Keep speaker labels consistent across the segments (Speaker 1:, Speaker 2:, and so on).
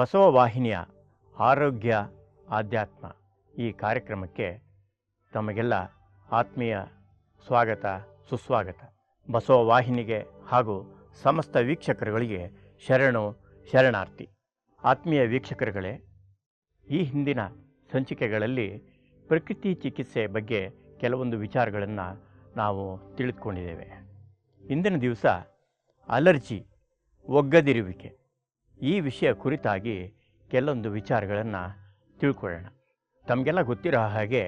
Speaker 1: ಬಸವ ವಾಹಿನಿಯ ಆರೋಗ್ಯ ಆಧ್ಯಾತ್ಮ ಈ ಕಾರ್ಯಕ್ರಮಕ್ಕೆ ತಮಗೆಲ್ಲ ಆತ್ಮೀಯ ಸ್ವಾಗತ, ಸುಸ್ವಾಗತ. ಬಸವ ವಾಹಿನಿಗೆ ಹಾಗೂ ಸಮಸ್ತ ವೀಕ್ಷಕರುಗಳಿಗೆ ಶರಣು, ಶರಣಾರ್ಥಿ. ಆತ್ಮೀಯ ವೀಕ್ಷಕರುಗಳೇ, ಈ ಹಿಂದಿನ ಸಂಚಿಕೆಗಳಲ್ಲಿ ಪ್ರಕೃತಿ ಚಿಕಿತ್ಸೆ ಬಗ್ಗೆ ಕೆಲವೊಂದು ವಿಚಾರಗಳನ್ನು ನಾವು ತಿಳಿದುಕೊಂಡಿದ್ದೇವೆ. ಇಂದಿನ ದಿವಸ ಅಲರ್ಜಿ, ಒಗ್ಗದಿರುವಿಕೆ. ಈ ವಿಷಯ ಕುರಿತಾಗಿ ಕೆಲವೊಂದು ವಿಚಾರಗಳನ್ನು ತಿಳ್ಕೊಳ್ಳೋಣ. ತಮಗೆಲ್ಲ ಗೊತ್ತಿರೋ ಹಾಗೆ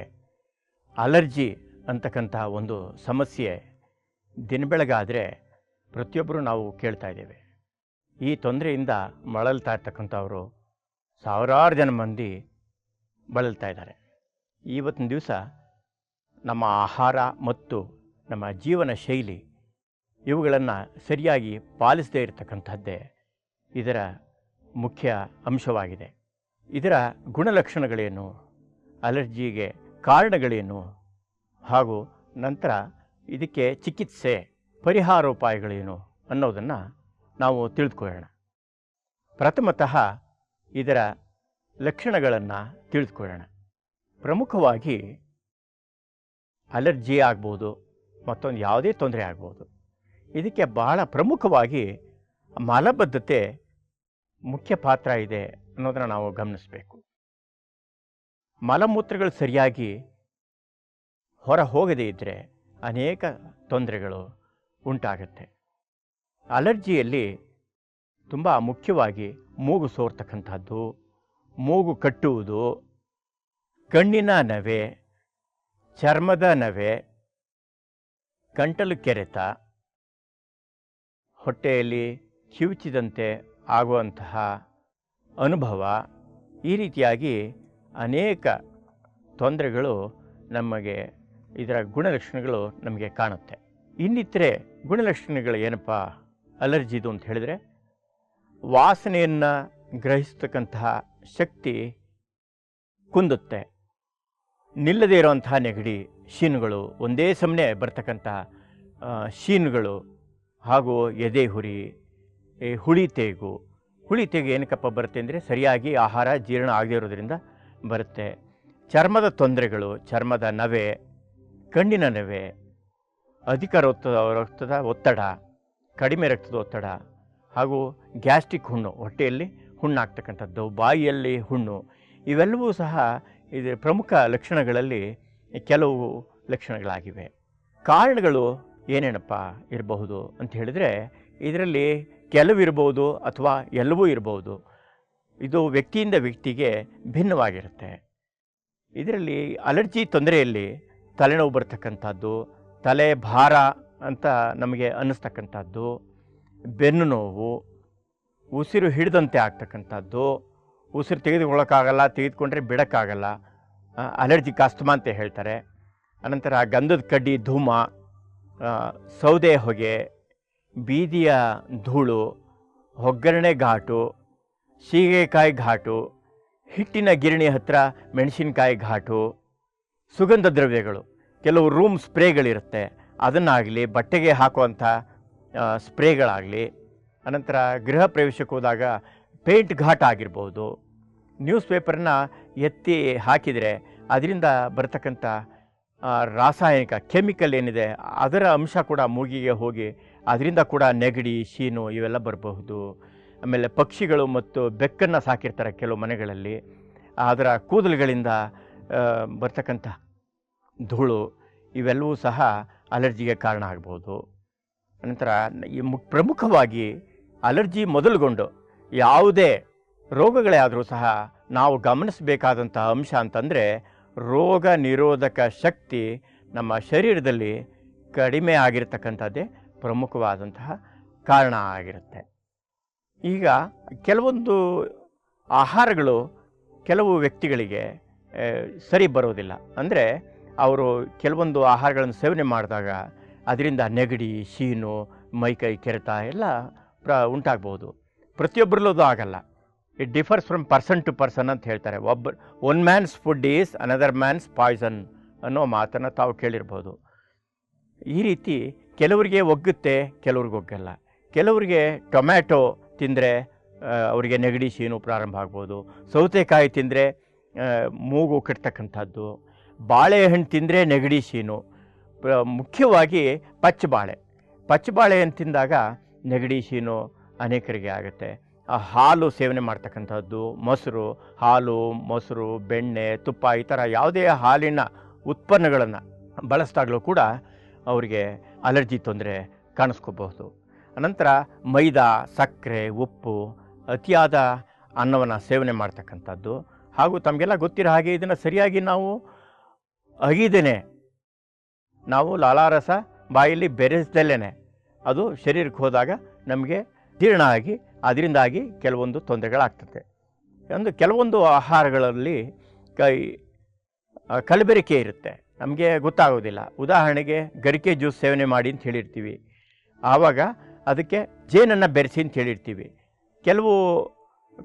Speaker 1: ಅಲರ್ಜಿ ಅಂತಕ್ಕಂತಹ ಒಂದು ಸಮಸ್ಯೆ ದಿನಬೆಳಗಾದರೆ ಪ್ರತಿಯೊಬ್ಬರು ನಾವು ಕೇಳ್ತಾ ಇದ್ದೇವೆ. ಈ ತೊಂದರೆಯಿಂದ ಬಳಲ್ತಾ ಇರ್ತಕ್ಕಂಥವರು ಸಾವಿರಾರು ಜನ ಮಂದಿ ಬಳಲ್ತಾ ಇದ್ದಾರೆ. ಇವತ್ತಿನ ದಿವಸ ನಮ್ಮ ಆಹಾರ ಮತ್ತು ನಮ್ಮ ಜೀವನ ಶೈಲಿ ಇವುಗಳನ್ನು ಸರಿಯಾಗಿ ಪಾಲಿಸದೇ ಇರತಕ್ಕಂಥದ್ದೇ ಇದರ ಮುಖ್ಯ ಅಂಶವಾಗಿದೆ. ಇದರ ಗುಣಲಕ್ಷಣಗಳೇನು? ಅಲರ್ಜಿಗೆ ಕಾರಣಗಳೇನು? ಹಾಗೂ ನಂತರ ಇದಕ್ಕೆ ಚಿಕಿತ್ಸೆ ಪರಿಹಾರೋಪಾಯಗಳೇನು ಅನ್ನೋದನ್ನು ನಾವು ತಿಳಿದುಕೊಳ್ಳೋಣ. ಪ್ರಥಮತಃ ಇದರ ಲಕ್ಷಣಗಳನ್ನು ತಿಳಿದುಕೊಳ್ಳೋಣ. ಪ್ರಮುಖವಾಗಿ ಅಲರ್ಜಿ ಆಗ್ಬೋದು, ಮತ್ತೊಂದು ಯಾವುದೇ ತೊಂದರೆ ಆಗ್ಬೋದು. ಇದಕ್ಕೆ ಬಹಳ ಪ್ರಮುಖವಾಗಿ ಮಲಬದ್ಧತೆ ಮುಖ್ಯ ಪಾತ್ರ ಇದೆ ಅನ್ನೋದನ್ನು ನಾವು ಗಮನಿಸಬೇಕು. ಮಲಮೂತ್ರಗಳು ಸರಿಯಾಗಿ ಹೊರ ಹೋಗದೇ ಇದ್ದರೆ ಅನೇಕ ತೊಂದರೆಗಳು ಉಂಟಾಗುತ್ತೆ. ಅಲರ್ಜಿಯಲ್ಲಿ ತುಂಬ ಮುಖ್ಯವಾಗಿ ಮೂಗು ಸೋರ್ತಕ್ಕಂಥದ್ದು, ಮೂಗು ಕಟ್ಟುವುದು, ಕಣ್ಣಿನ ನವೆ, ಚರ್ಮದ ನವೆ ಗಂಟಲು ಕೆರೆತ, ಹೊಟ್ಟೆಯಲ್ಲಿ ಕಿವುಚಿದಂತೆ ಆಗುವಂತಹ ಅನುಭವ ಈ ರೀತಿಯಾಗಿ ಅನೇಕ ತೊಂದರೆಗಳು ನಮಗೆ ಇದರ ಗುಣಲಕ್ಷಣಗಳು ನಮಗೆ ಕಾಣುತ್ತೆ. ಇನ್ನಿತರೆ ಗುಣಲಕ್ಷಣಗಳು ಏನಪ್ಪ? ಅಲರ್ಜಿದು ಅಂತ ಹೇಳಿದರೆ ವಾಸನೆಯನ್ನು ಗ್ರಹಿಸ್ತಕ್ಕಂತಹ ಶಕ್ತಿ ಕುಂದುತ್ತೆ. ನಿಲ್ಲದೇ ಇರುವಂತಹ ನೆಗಡಿ, ಶೀನುಗಳು, ಒಂದೇ ಸಮನೆ ಬರ್ತಕ್ಕಂಥ ಶೀನುಗಳು ಹಾಗೂ ಎದೆ, ಹುರಿ ಹುಳಿ ತೇಗು. ಹುಳಿ ತೇಗು ಏನಕ್ಕಪ್ಪ ಬರುತ್ತೆ ಅಂದರೆ ಸರಿಯಾಗಿ ಆಹಾರ ಜೀರ್ಣ ಆಗದೇ ಇರೋದ್ರಿಂದ ಬರುತ್ತೆ. ಚರ್ಮದ ತೊಂದರೆಗಳು, ಚರ್ಮದ ನವೆ, ಕಣ್ಣಿನ ನವೆ, ಅಧಿಕ ರಕ್ತದ ರಕ್ತದ ಒತ್ತಡ, ಕಡಿಮೆ ರಕ್ತದ ಒತ್ತಡ, ಹಾಗೂ ಗ್ಯಾಸ್ಟ್ರಿಕ್ ಹುಣ್ಣು, ಹೊಟ್ಟೆಯಲ್ಲಿ ಹುಣ್ಣಾಗ್ತಕ್ಕಂಥದ್ದು ಬಾಯಿಯಲ್ಲಿ ಹುಣ್ಣು, ಇವೆಲ್ಲವೂ ಸಹ ಇದು ಪ್ರಮುಖ ಲಕ್ಷಣಗಳಲ್ಲಿ ಕೆಲವು ಲಕ್ಷಣಗಳಾಗಿವೆ. ಕಾರಣಗಳು ಏನೇನಪ್ಪ ಇರಬಹುದು ಅಂತ ಹೇಳಿದರೆ, ಇದರಲ್ಲಿ ಕೆಲವು ಇರಬಹುದು ಅಥವಾ ಎಲ್ಲವೂ ಇರ್ಬೋದು, ಇದು ವ್ಯಕ್ತಿಯಿಂದ ವ್ಯಕ್ತಿಗೆ ಭಿನ್ನವಾಗಿರುತ್ತೆ. ಇದರಲ್ಲಿ ಅಲರ್ಜಿ ತೊಂದರೆಯಲ್ಲಿ ತಲೆನೋವು ಬರ್ತಕ್ಕಂಥದ್ದು, ತಲೆ ಭಾರ ಅಂತ ನಮಗೆ ಅನ್ನಿಸ್ತಕ್ಕಂಥದ್ದು, ಬೆನ್ನು ನೋವು, ಉಸಿರು ಹಿಡಿದಂತೆ ಆಗ್ತಕ್ಕಂಥದ್ದು, ಉಸಿರು ತೆಗೆದುಕೊಳ್ಳೋಕ್ಕಾಗಲ್ಲ, ತೆಗೆದುಕೊಂಡ್ರೆ ಬಿಡೋಕ್ಕಾಗಲ್ಲ ಅಲರ್ಜಿ ಕಾಸ್ತಮಾ ಅಂತ ಹೇಳ್ತಾರೆ. ಅನಂತರ ಗಂಧದ ಕಡ್ಡಿ, ಧೂಮ ಸೌದೆ ಹೊಗೆ ಬೀದಿಯ ಧೂಳು, ಒಗ್ಗರಣೆ ಘಾಟು, ಸೀಗೆಕಾಯಿ ಘಾಟು, ಹಿಟ್ಟಿನ ಗಿರಣಿ ಹತ್ತಿರ ಮೆಣಸಿನಕಾಯಿ ಘಾಟು, ಸುಗಂಧ ದ್ರವ್ಯಗಳು. ಕೆಲವು ರೂಮ್ ಸ್ಪ್ರೇಗಳಿರುತ್ತೆ. ಅದನ್ನಾಗಲಿ, ಬಟ್ಟೆಗೆ ಹಾಕುವಂಥ ಸ್ಪ್ರೇಗಳಾಗಲಿ, ಅನಂತರ ಗೃಹ ಪ್ರವೇಶಕ್ಕೆ ಹೋದಾಗ ಪೇಂಟ್ ಘಾಟ್ ಆಗಿರ್ಬೋದು. ನ್ಯೂಸ್ ಪೇಪರ್ನ ಎತ್ತಿ ಹಾಕಿದರೆ ಅದರಿಂದ ಬರತಕ್ಕಂಥ ರಾಸಾಯನಿಕ, ಕೆಮಿಕಲ್ ಏನಿದೆ, ಅದರ ಅಂಶ ಕೂಡ ಮೂಗಿಗೆ ಹೋಗಿ ಅದರಿಂದ ಕೂಡ ನೆಗಡಿ, ಶೀನು ಇವೆಲ್ಲ ಬರಬಹುದು. ಆಮೇಲೆ ಪಕ್ಷಿಗಳು ಮತ್ತು ಬೆಕ್ಕನ್ನು ಸಾಕಿರ್ತಾರೆ ಕೆಲವು ಮನೆಗಳಲ್ಲಿ. ಅದರ ಕೂದಲುಗಳಿಂದ ಬರ್ತಕ್ಕಂಥ ಧೂಳು ಇವೆಲ್ಲವೂ ಸಹ ಅಲರ್ಜಿಗೆ ಕಾರಣ ಆಗ್ಬೋದು ನಂತರ ಈ ಪ್ರಮುಖವಾಗಿ ಅಲರ್ಜಿ ಮೊದಲುಗೊಂಡು ಯಾವುದೇ ರೋಗಗಳೇ ಆದರೂ ಸಹ ನಾವು ಗಮನಿಸಬೇಕಾದಂಥ ಅಂಶ ಅಂತಂದರೆ ರೋಗ ನಿರೋಧಕ ಶಕ್ತಿ ನಮ್ಮ ಶರೀರದಲ್ಲಿ ಕಡಿಮೆ ಆಗಿರ್ತಕ್ಕಂಥದ್ದೇ ಪ್ರಮುಖವಾದಂತಹ ಕಾರಣ ಆಗಿರುತ್ತೆ. ಈಗ ಕೆಲವೊಂದು ಆಹಾರಗಳು ಕೆಲವು ವ್ಯಕ್ತಿಗಳಿಗೆ ಸರಿ ಬರೋದಿಲ್ಲ. ಅಂದರೆ ಅವರು ಕೆಲವೊಂದು ಆಹಾರಗಳನ್ನು ಸೇವನೆ ಮಾಡಿದಾಗ ಅದರಿಂದ ನೆಗಡಿ, ಶೀನು, ಮೈಕೈ ಕೆರೆತ ಎಲ್ಲ ಪ್ರ, ಉಂಟಾಗ್ಬೋದು. ಪ್ರತಿಯೊಬ್ಬರಲ್ಲೂ ಅದು ಆಗಲ್ಲ. It differs from person to person ಅಂತ ಹೇಳ್ತಾರೆ. ಒಬ್ಬ one man's food is another man's poison ಅನ್ನೋ ಮಾತನ್ನು ತಾವು ಕೇಳಿರ್ಬೋದು. ಈ ರೀತಿ ಕೆಲವರಿಗೆ ಒಗ್ಗುತ್ತೆ, ಕೆಲವ್ರಿಗೆ ಒಗ್ಗಲ್ಲ. ಕೆಲವರಿಗೆ ಟೊಮ್ಯಾಟೊ ತಿಂದರೆ ಅವರಿಗೆ ನೆಗಡಿ ಶೀನು ಪ್ರಾರಂಭ ಆಗ್ಬೋದು. ಸೌತೆಕಾಯಿ ತಿಂದರೆ ಮೂಗು ಕೆಡ್ತಕ್ಕಂಥದ್ದು. ಬಾಳೆಹಣ್ಣು ತಿಂದರೆ ನೆಗಡಿ ಶೀನು. ಮುಖ್ಯವಾಗಿ ಪಚ್ಚಬಾಳೆ. ಪಚ್ಚಬಾಳೆಯನ್ನು ತಿಂದಾಗ ನೆಗಡಿ ಶೀನು ಅನೇಕರಿಗೆ ಆಗುತ್ತೆ. ಆ ಹಾಲು ಸೇವನೆ ಮಾಡ್ತಕ್ಕಂಥದ್ದು, ಮೊಸರು, ಹಾಲು, ಮೊಸರು, ಬೆಣ್ಣೆ, ತುಪ್ಪ ಈ ಥರ ಯಾವುದೇ ಹಾಲಿನ ಉತ್ಪನ್ನಗಳನ್ನು ಬಳಸಿದಾಗಲೂ ಕೂಡ ಅವರಿಗೆ ಅಲರ್ಜಿ ತೊಂದರೆ ಕಾಣಿಸ್ಕೋಬಹುದು. ಅನಂತರ ಮೈದಾ, ಸಕ್ಕರೆ, ಉಪ್ಪು, ಅತಿಯಾದ ಅನ್ನವನ್ನು ಸೇವನೆ ಮಾಡ್ತಕ್ಕಂಥದ್ದು. ಹಾಗೂ ತಮಗೆಲ್ಲ ಗೊತ್ತಿರೋ ಹಾಗೆ ಇದನ್ನು ಸರಿಯಾಗಿ ನಾವು ಅಗಿದೇನೆ. ನಾವು ಲಾಲಾರಸ ಬಾಯಲ್ಲಿ ಬೆರೆಸ್ದಲ್ಲೇ ಅದು ಶರೀರಕ್ಕೆ ಹೋದಾಗ ನಮಗೆ ಜೀರ್ಣ ಆಗಿ ಅದರಿಂದಾಗಿ ಕೆಲವೊಂದು ತೊಂದರೆಗಳಾಗ್ತದೆ. ಒಂದು ಕೆಲವೊಂದು ಆಹಾರಗಳಲ್ಲಿ ಕೈ, ಕಲಬೆರಕೆ ಇರುತ್ತೆ. ನಮಗೆ ಗೊತ್ತಾಗೋದಿಲ್ಲ. ಉದಾಹರಣೆಗೆ ಗರಿಕೆ ಜ್ಯೂಸ್ ಸೇವನೆ ಮಾಡಿ ಅಂತ ಹೇಳಿರ್ತೀವಿ. ಆವಾಗ ಅದಕ್ಕೆ ಜೇನನ್ನು ಬೆರೆಸಿ ಅಂತ ಹೇಳಿರ್ತೀವಿ. ಕೆಲವು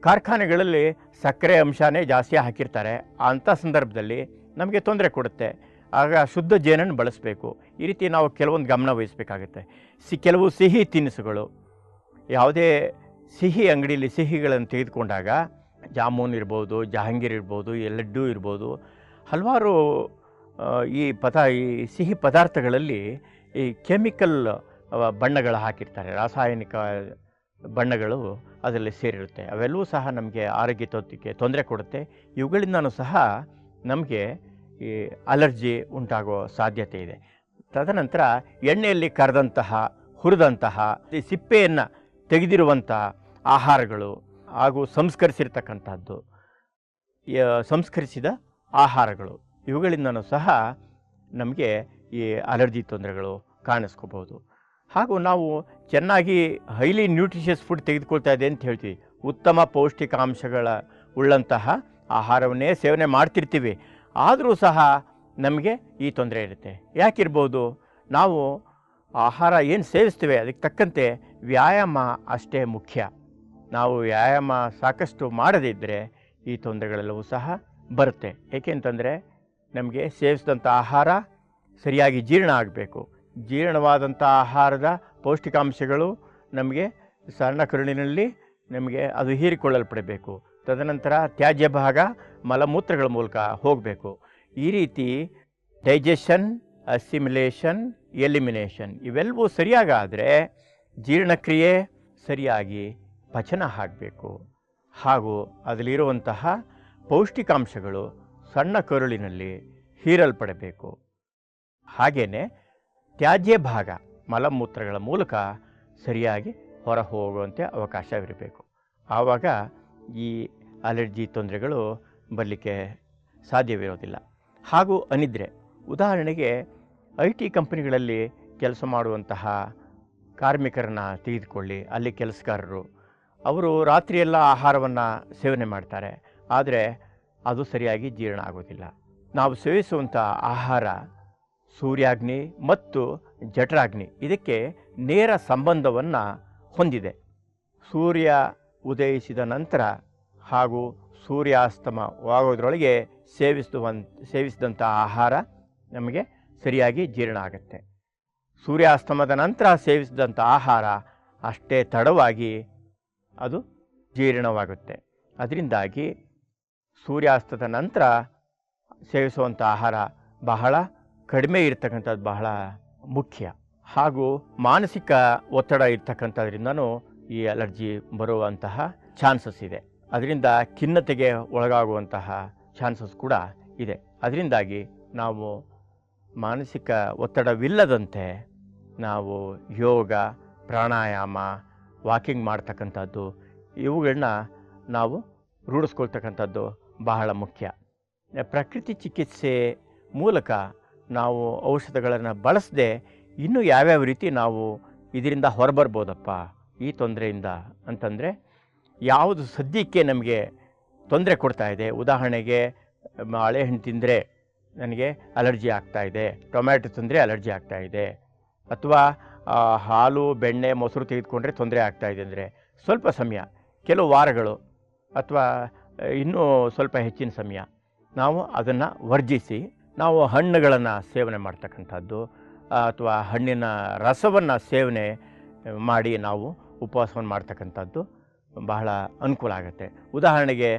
Speaker 1: ಕಾರ್ಖಾನೆಗಳಲ್ಲಿ ಸಕ್ಕರೆ ಅಂಶನೇ ಜಾಸ್ತಿ ಹಾಕಿರ್ತಾರೆ. ಅಂಥ ಸಂದರ್ಭದಲ್ಲಿ ನಮಗೆ ತೊಂದರೆ ಕೊಡುತ್ತೆ. ಆಗ ಶುದ್ಧ ಜೇನನ್ನು ಬಳಸಬೇಕು. ಈ ರೀತಿ ನಾವು ಕೆಲವೊಂದು ಗಮನ ವಹಿಸಬೇಕಾಗುತ್ತೆ. ಸಿ, ಕೆಲವು ಸಿಹಿ ತಿನಿಸುಗಳು. ಯಾವುದೇ ಸಿಹಿ ಅಂಗಡಿಯಲ್ಲಿ ಸಿಹಿಗಳನ್ನು ತೆಗೆದುಕೊಂಡಾಗ ಜಾಮೂನ್ ಇರ್ಬೋದು, ಜಹಾಂಗೀರ್ ಇರ್ಬೋದು ಲಡ್ಡು ಇರ್ಬೋದು, ಹಲವಾರು ಈ ಪದ, ಈ ಸಿಹಿ ಪದಾರ್ಥಗಳಲ್ಲಿ ಈ ಕೆಮಿಕಲ್ ಬಣ್ಣಗಳು ಹಾಕಿರ್ತಾರೆ. ರಾಸಾಯನಿಕ ಬಣ್ಣಗಳು ಅದರಲ್ಲಿ ಸೇರಿರುತ್ತೆ. ಅವೆಲ್ಲವೂ ಸಹ ನಮಗೆ ಆರೋಗ್ಯ ತೊತ್ತಿಗೆ ತೊಂದರೆ ಕೊಡುತ್ತೆ. ಇವುಗಳಿಂದನೂ ಸಹ ನಮಗೆ ಈ ಅಲರ್ಜಿ ಉಂಟಾಗೋ ಸಾಧ್ಯತೆ ಇದೆ. ತದನಂತರ ಎಣ್ಣೆಯಲ್ಲಿ ಕರೆದಂತಹ, ಹುರಿದಂತಹ, ಈ ಸಿಪ್ಪೆಯನ್ನು ತೆಗೆದಿರುವಂಥ ಆಹಾರಗಳು ಹಾಗೂ ಸಂಸ್ಕರಿಸಿರ್ತಕ್ಕಂಥದ್ದು ಸಂಸ್ಕರಿಸಿದ ಆಹಾರಗಳು. ಇವುಗಳಿಂದನೂ ಸಹ ನಮಗೆ ಈ ಅಲರ್ಜಿ ತೊಂದರೆಗಳು ಕಾಣಿಸ್ಕೋಬೋದು ಹಾಗೂ ನಾವು ಚೆನ್ನಾಗಿ ಹೈಲಿ ನ್ಯೂಟ್ರಿಷಿಯಸ್ ಫುಡ್ ತೆಗೆದುಕೊಳ್ತಾ ಇದೆ ಅಂತ ಹೇಳ್ತೀವಿ. ಉತ್ತಮ ಪೌಷ್ಟಿಕಾಂಶಗಳ ಉಳ್ಳಂತಹ ಆಹಾರವನ್ನೇ ಸೇವನೆ ಮಾಡ್ತಿರ್ತೀವಿ. ಆದರೂ ಸಹ ನಮಗೆ ಈ ತೊಂದರೆ ಇರುತ್ತೆ. ಯಾಕಿರ್ಬೋದು? ನಾವು ಆಹಾರ ಏನು ಸೇವಿಸ್ತೀವಿ? ಅದಕ್ಕೆ ತಕ್ಕಂತೆ ವ್ಯಾಯಾಮ ಅಷ್ಟೇ ಮುಖ್ಯ. ನಾವು ವ್ಯಾಯಾಮ ಸಾಕಷ್ಟು ಮಾಡದಿದ್ದರೆ ಈ ತೊಂದರೆಗಳೆಲ್ಲವೂ ಸಹ ಬರುತ್ತೆ. ಏಕೆಂತಂದರೆ ನಮಗೆ ಸೇವಿಸಿದಂಥ ಆಹಾರ ಸರಿಯಾಗಿ ಜೀರ್ಣ ಆಗಬೇಕು. ಜೀರ್ಣವಾದಂಥ ಆಹಾರದ ಪೌಷ್ಟಿಕಾಂಶಗಳು ನಮಗೆ ಸಣ್ಣ ಕರುಳಿನಲ್ಲಿ ನಮಗೆ ಅದು ಹೀರಿಕೊಳ್ಳಲ್ಪಡಬೇಕು. ತದನಂತರ ತ್ಯಾಜ್ಯ ಭಾಗ ಮಲಮೂತ್ರಗಳ ಮೂಲಕ ಹೋಗಬೇಕು. ಈ ರೀತಿ ಡೈಜೆಷನ್, ಅಸಿಮಿಲೇಷನ್, ಎಲಿಮಿನೇಷನ್ ಇವೆಲ್ಲವೂ ಸರಿಯಾಗಾದರೆ ಜೀರ್ಣಕ್ರಿಯೆ ಸರಿಯಾಗಿ ಪಚನ ಆಗಬೇಕು. ಹಾಗೂ ಅದರಲ್ಲಿರುವಂತಹ ಪೌಷ್ಟಿಕಾಂಶಗಳು ಸಣ್ಣ ಕರುಳಿನಲ್ಲಿ ಹೀರಲ್ಪಡಬೇಕು. ಹಾಗೆಯೇ ತ್ಯಾಜ್ಯ ಭಾಗ ಮಲಮೂತ್ರಗಳ ಮೂಲಕ ಸರಿಯಾಗಿ ಹೊರ ಹೋಗುವಂತೆ ಅವಕಾಶವಿರಬೇಕು. ಆವಾಗ ಈ ಅಲರ್ಜಿ ತೊಂದರೆಗಳು ಬರಲಿಕ್ಕೆ ಸಾಧ್ಯವಿರೋದಿಲ್ಲ. ಹಾಗೂ ಅನಿದ್ರೆ, ಉದಾಹರಣೆಗೆ ಐ ಟಿ ಕಂಪನಿಗಳಲ್ಲಿ ಕೆಲಸ ಮಾಡುವಂತಹ ಕಾರ್ಮಿಕರನ್ನು ತೆಗೆದುಕೊಳ್ಳಿ, ಅಲ್ಲಿ ಕೆಲಸಗಾರರು. ಅವರು ರಾತ್ರಿಯೆಲ್ಲ ಆಹಾರವನ್ನು ಸೇವನೆ ಮಾಡ್ತಾರೆ. ಆದರೆ ಅದು ಸರಿಯಾಗಿ ಜೀರ್ಣ ಆಗೋದಿಲ್ಲ. ನಾವು ಸೇವಿಸುವಂಥ ಆಹಾರ, ಸೂರ್ಯಾಗ್ನಿ ಮತ್ತು ಜಠರಾಗ್ನಿ, ಇದಕ್ಕೆ ನೇರ ಸಂಬಂಧವನ್ನು ಹೊಂದಿದೆ. ಸೂರ್ಯ ಉದಯಿಸಿದ ನಂತರ ಹಾಗೂ ಸೂರ್ಯಾಸ್ತಮವಾಗೋದ್ರೊಳಗೆ ಸೇವಿಸುವನ್, ಸೇವಿಸಿದಂಥ ಆಹಾರ ನಮಗೆ ಸರಿಯಾಗಿ ಜೀರ್ಣ ಆಗುತ್ತೆ. ಸೂರ್ಯಾಸ್ತಮದ ನಂತರ ಸೇವಿಸಿದಂಥ ಆಹಾರ ಅಷ್ಟೇ ತಡವಾಗಿ ಅದು ಜೀರ್ಣವಾಗುತ್ತೆ. ಅದರಿಂದಾಗಿ ಸೂರ್ಯಾಸ್ತದ ನಂತರ ಸೇವಿಸುವಂಥ ಆಹಾರ ಬಹಳ ಕಡಿಮೆ ಇರತಕ್ಕಂಥದ್ದು ಬಹಳ ಮುಖ್ಯ. ಹಾಗೂ ಮಾನಸಿಕ ಒತ್ತಡ ಇರ್ತಕ್ಕಂಥದ್ರಿಂದನೂ ಈ ಅಲರ್ಜಿ ಬರುವಂತಹ ಚಾನ್ಸಸ್ ಇದೆ. ಅದರಿಂದ ಖಿನ್ನತೆಗೆ ಒಳಗಾಗುವಂತಹ ಚಾನ್ಸಸ್ ಕೂಡ ಇದೆ. ಅದರಿಂದಾಗಿ ನಾವು ಮಾನಸಿಕ ಒತ್ತಡವಿಲ್ಲದಂತೆ ನಾವು ಯೋಗ, ಪ್ರಾಣಾಯಾಮ, ವಾಕಿಂಗ್ ಮಾಡ್ತಕ್ಕಂಥದ್ದು ಇವುಗಳನ್ನ ನಾವು ರೂಢಿಸ್ಕೊಳ್ತಕ್ಕಂಥದ್ದು ಬಹಳ ಮುಖ್ಯ. ಪ್ರಕೃತಿ ಚಿಕಿತ್ಸೆ ಮೂಲಕ ನಾವು ಔಷಧಗಳನ್ನು ಬಳಸದೆ ಇನ್ನೂ ಯಾವ್ಯಾವ ರೀತಿ ನಾವು ಇದರಿಂದ ಹೊರಬರ್ಬೋದಪ್ಪ? ಈ ತೊಂದರೆಯಿಂದ ಅಂತಂದರೆ ಯಾವುದು ಸದ್ಯಕ್ಕೆ ನಮಗೆ ತೊಂದರೆ ಕೊಡ್ತಾ ಇದೆ. ಉದಾಹರಣೆಗೆ ಬಾಳೆಹಣ್ಣು ತಿಂದರೆ ನನಗೆ ಅಲರ್ಜಿ ಆಗ್ತಾ ಇದೆ. ಟೊಮ್ಯಾಟೊ ತಿಂದರೆ ಅಲರ್ಜಿ ಆಗ್ತಾ ಇದೆ. ಅಥವಾ ಹಾಲು, ಬೆಣ್ಣೆ, ಮೊಸರು ತೆಗೆದುಕೊಂಡ್ರೆ ತೊಂದರೆ ಆಗ್ತಾ ಇದೆ ಅಂದರೆ ಸ್ವಲ್ಪ ಸಮಯ, ಕೆಲವು ವಾರಗಳು ಅಥವಾ ಇನ್ನೂ ಸ್ವಲ್ಪ ಹೆಚ್ಚಿನ ಸಮಯ ನಾವು ಅದನ್ನು ವರ್ಜಿಸಿ, ನಾವು ಹಣ್ಣುಗಳನ್ನು ಸೇವನೆ ಮಾಡ್ತಕ್ಕಂಥದ್ದು, ಅಥವಾ ಹಣ್ಣಿನ ರಸವನ್ನು ಸೇವನೆ ಮಾಡಿ ನಾವು ಉಪವಾಸವನ್ನು ಮಾಡ್ತಕ್ಕಂಥದ್ದು ಬಹಳ ಅನುಕೂಲ ಆಗುತ್ತೆ. ಉದಾಹರಣೆಗೆ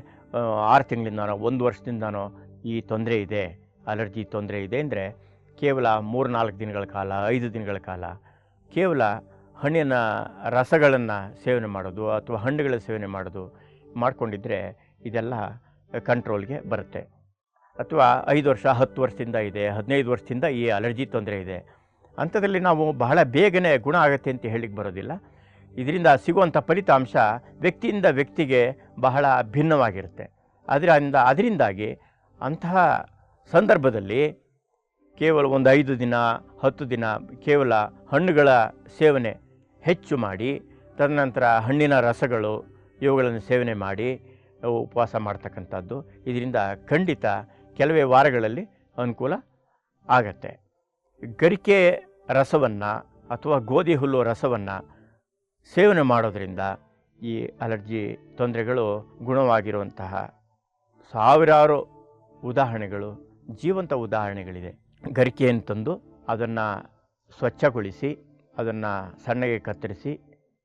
Speaker 1: ಆರು ತಿಂಗಳಿಂದನೋ, ಒಂದು ವರ್ಷದಿಂದನೋ ಈ ತೊಂದರೆ ಇದೆ, ಅಲರ್ಜಿ ತೊಂದರೆ ಇದೆ ಅಂದರೆ ಕೇವಲ ಮೂರು ನಾಲ್ಕು ದಿನಗಳ ಕಾಲ, ಐದು ದಿನಗಳ ಕಾಲ ಕೇವಲ ಹಣ್ಣಿನ ರಸಗಳನ್ನು ಸೇವನೆ ಮಾಡೋದು ಅಥವಾ ಹಣ್ಣುಗಳ ಸೇವನೆ ಮಾಡೋದು ಮಾಡಿಕೊಂಡಿದ್ದರೆ ಇದೆಲ್ಲ ಕಂಟ್ರೋಲ್ಗೆ ಬರುತ್ತೆ. ಅಥವಾ ಐದು ವರ್ಷ, ಹತ್ತು ವರ್ಷದಿಂದ ಇದೆ, ಹದಿನೈದು ವರ್ಷದಿಂದ ಈ ಅಲರ್ಜಿ ತೊಂದರೆ ಇದೆ. ಅಂಥದ್ರಲ್ಲಿ ನಾವು ಬಹಳ ಬೇಗನೆ ಗುಣ ಆಗುತ್ತೆ ಅಂತ ಹೇಳಿಕ್ಕೆ ಬರೋದಿಲ್ಲ. ಇದರಿಂದ ಸಿಗುವಂಥ ಫಲಿತಾಂಶ ವ್ಯಕ್ತಿಯಿಂದ ವ್ಯಕ್ತಿಗೆ ಬಹಳ ಭಿನ್ನವಾಗಿರುತ್ತೆ. ಅದರಿಂದ, ಅದರಿಂದಾಗಿ ಅಂತಹ ಸಂದರ್ಭದಲ್ಲಿ ಕೇವಲ ಒಂದು ಐದು ದಿನ, ಹತ್ತು ದಿನ ಕೇವಲ ಹಣ್ಣುಗಳ ಸೇವನೆ ಹೆಚ್ಚು ಮಾಡಿ, ತದನಂತರ ಹಣ್ಣಿನ ರಸಗಳು ಇವುಗಳನ್ನು ಸೇವನೆ ಮಾಡಿ ಉಪವಾಸ ಮಾಡ್ತಕ್ಕಂಥದ್ದು. ಇದರಿಂದ ಖಂಡಿತ ಕೆಲವೇ ವಾರಗಳಲ್ಲಿ ಅನುಕೂಲ ಆಗತ್ತೆ. ಗರಿಕೆ ರಸವನ್ನು ಅಥವಾ ಗೋಧಿ ಹುಲ್ಲು ರಸವನ್ನು ಸೇವನೆ ಮಾಡೋದರಿಂದ ಈ ಅಲರ್ಜಿ ತೊಂದರೆಗಳು ಗುಣವಾಗಿರುವಂತಹ ಸಾವಿರಾರು ಉದಾಹರಣೆಗಳು, ಜೀವಂತ ಉದಾಹರಣೆಗಳಿದೆ ಗರಿಕೆಯನ್ನು ತಂದು ಅದನ್ನು ಸ್ವಚ್ಛಗೊಳಿಸಿ, ಅದನ್ನು ಸಣ್ಣಗೆ ಕತ್ತರಿಸಿ,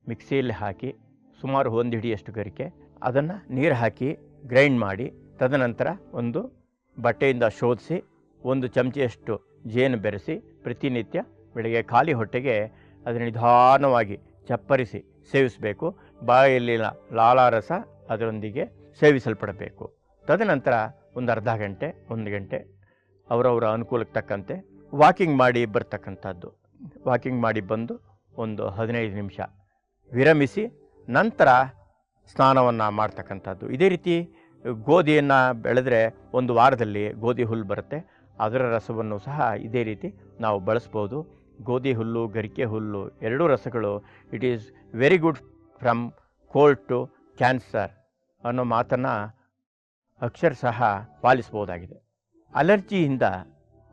Speaker 1: ಮಿಕ್ಸಿಯಲ್ಲಿ ಹಾಕಿ ಸುಮಾರು ಒಂದು ಹಿಡಿಯಷ್ಟು ಗರಿಕೆ ಅದನ್ನು ನೀರು ಹಾಕಿ ಗ್ರೈಂಡ್ ಮಾಡಿ, ತದನಂತರ ಒಂದು ಬಟ್ಟೆಯಿಂದ ಶೋಧಿಸಿ, ಒಂದು ಚಮಚೆಯಷ್ಟು ಜೇನು ಬೆರೆಸಿ, ಪ್ರತಿನಿತ್ಯ ಬೆಳಗ್ಗೆ ಖಾಲಿ ಹೊಟ್ಟೆಗೆ ಅದನ್ನು ನಿಧಾನವಾಗಿ ಚಪ್ಪರಿಸಿ ಸೇವಿಸಬೇಕು. ಬಾಯಲ್ಲಿನ ಲಾಲಾರಸ ಅದರೊಂದಿಗೆ ಸೇವಿಸಲ್ಪಡಬೇಕು. ತದನಂತರ ಒಂದು ಅರ್ಧ ಗಂಟೆ, ಒಂದು ಗಂಟೆ ಅವರವರ ಅನುಕೂಲಕ್ಕೆ ತಕ್ಕಂತೆ ವಾಕಿಂಗ್ ಮಾಡಿ ಬರ್ತಕ್ಕಂಥದ್ದು. ವಾಕಿಂಗ್ ಮಾಡಿ ಬಂದು ಒಂದು ಹದಿನೈದು ನಿಮಿಷ ವಿರಮಿಸಿ, ನಂತರ ಸ್ನಾನವನ್ನು ಮಾಡ್ತಕ್ಕಂಥದ್ದು. ಇದೇ ರೀತಿ ಗೋಧಿಯನ್ನು ಬೆಳೆದರೆ ಒಂದು ವಾರದಲ್ಲಿ ಗೋಧಿ ಹುಲ್ಲು ಬರುತ್ತೆ. ಅದರ ರಸವನ್ನು ಸಹ ಇದೇ ರೀತಿ ನಾವು ಬಳಸ್ಬೋದು. ಗೋಧಿ ಹುಲ್ಲು, ಗರಿಕೆ ಹುಲ್ಲು ಎರಡೂ ರಸಗಳು it is very good from cold to cancer ಅನ್ನೋ ಮಾತನ್ನು ಅಕ್ಷರಶಃ ಪಾಲಿಸ್ಬೋದಾಗಿದೆ. ಅಲರ್ಜಿಯಿಂದ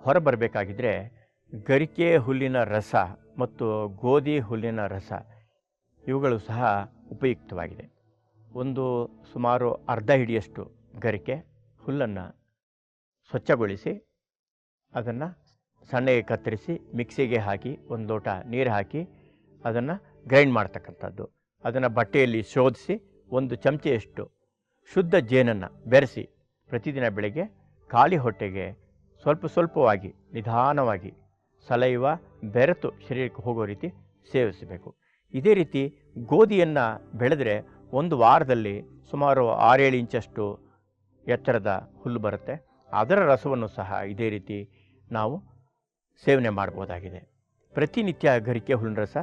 Speaker 1: ಹೊರಬರಬೇಕಾಗಿದ್ದರೆ ಗರಿಕೆ ಹುಲ್ಲಿನ ರಸ ಮತ್ತು ಗೋಧಿ ಹುಲ್ಲಿನ ರಸ ಇವುಗಳು ಸಹ ಉಪಯುಕ್ತವಾಗಿದೆ. ಒಂದು ಸುಮಾರು ಅರ್ಧ ಹಿಡಿಯಷ್ಟು ಗರಿಕೆ ಹುಲ್ಲನ್ನು ಸ್ವಚ್ಛಗೊಳಿಸಿ ಅದನ್ನು ಸಣ್ಣಗೆ ಕತ್ತರಿಸಿ ಮಿಕ್ಸಿಗೆ ಹಾಕಿ, ಒಂದು ಲೋಟ ನೀರು ಹಾಕಿ ಅದನ್ನು ಗ್ರೈಂಡ್ ಮಾಡ್ತಕ್ಕಂಥದ್ದು. ಅದನ್ನು ಬಟ್ಟೆಯಲ್ಲಿ ಶೋಧಿಸಿ ಒಂದು ಚಮಚೆಯಷ್ಟು ಶುದ್ಧ ಜೇನನ್ನು ಬೆರೆಸಿ ಪ್ರತಿದಿನ ಬೆಳಗ್ಗೆ ಖಾಲಿ ಹೊಟ್ಟೆಗೆ ಸ್ವಲ್ಪ ಸ್ವಲ್ಪವಾಗಿ, ನಿಧಾನವಾಗಿ ಸಲೈವ ಬೆರೆತು ಶರೀರಕ್ಕೆ ಹೋಗೋ ರೀತಿ ಸೇವಿಸಬೇಕು. ಇದೇ ರೀತಿ ಗೋಧಿಯನ್ನು ಬೆಳೆದರೆ ಒಂದು ವಾರದಲ್ಲಿ ಸುಮಾರು ಆರೇಳು ಇಂಚಷ್ಟು ಎತ್ತರದ ಹುಲ್ಲು ಬರುತ್ತೆ. ಅದರ ರಸವನ್ನು ಸಹ ಇದೇ ರೀತಿ ನಾವು ಸೇವನೆ ಮಾಡ್ಬೋದಾಗಿದೆ. ಪ್ರತಿನಿತ್ಯ ಗರಿಕೆ ಹುಲ್ಲಿನ ರಸ